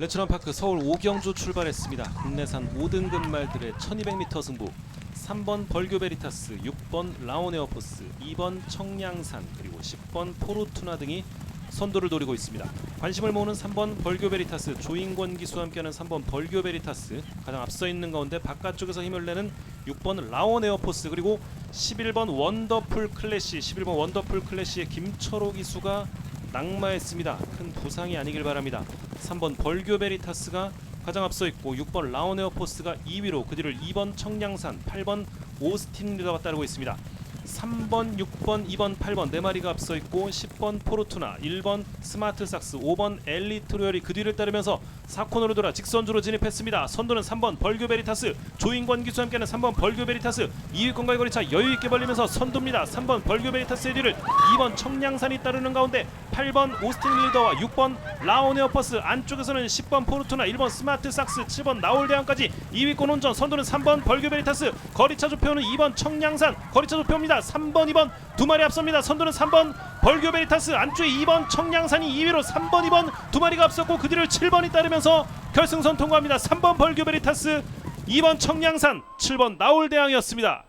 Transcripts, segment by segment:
레츠런파크 서울 오경주 출발했습니다. 국내산 5등급 말들의 1200m 승부 3번 벌교 베리타스, 6번 라온에어포스, 2번 청량산 그리고 10번 포르투나 등이 선두를 노리고 있습니다. 관심을 모으는 3번 벌교 베리타스, 조인권 기수와 함께하는 3번 벌교 베리타스 가장 앞서 있는 가운데 바깥쪽에서 힘을 내는 6번 라온에어포스 그리고 11번 원더풀 클래시, 11번 원더풀 클래시의 김철호 기수가 낙마했습니다. 큰 부상이 아니길 바랍니다. 3번 벌교 베리타스가 가장 앞서 있고 6번 라온 에어 포스가 2위로 그 뒤를 2번 청량산, 8번 오스틴 리더가 따르고 있습니다. 3번, 6번, 2번, 8번 네 마리가 앞서 있고 10번 포르투나, 1번 스마트 삭스, 5번 엘리트 로열이 그 뒤를 따르면서 4코너로 돌아 직선주로 진입했습니다. 선두는 3번 벌교 베리타스, 조인권 기수와 함께하는 3번 벌교 베리타스. 2위권과의 거리차 여유 있게 벌리면서 선두입니다. 3번 벌교 베리타스의 뒤를 2번 청량산이 따르는 가운데 8번 오스틴 리더와 6번 라오네어퍼스 안쪽에서는 10번 포르투나 1번 스마트 삭스 7번 나올대왕까지 2위권 혼전. 선두는 3번 벌교 베리타스. 거리차 조표는 2번 청량산. 거리차 조표입니다 3번 2번. 두 마리 앞섭니다. 선두는 3번. 벌교 베리타스 안쪽에 2번. 청량산이 2위로 3번 2번. 두 마리가 앞섰고 그 뒤를 7번이 따르면서 결승선 통과합니다. 3번 벌교 베리타스 2번 청량산 7번 나올대왕이었습니다.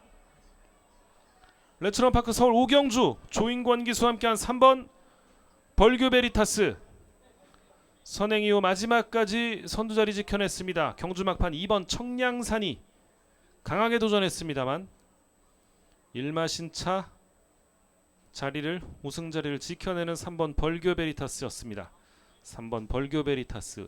레츠런파크 서울 오경주 조인권 기수와 함께한 3번 벌교 베리타스. 선행 이후 마지막까지 선두 자리 지켜냈습니다. 경주 막판 2번 청량산이 강하게 도전했습니다만 일마신 차 자리를 우승 자리를 지켜내는 3번 벌교 베리타스였습니다. 3번 벌교 베리타스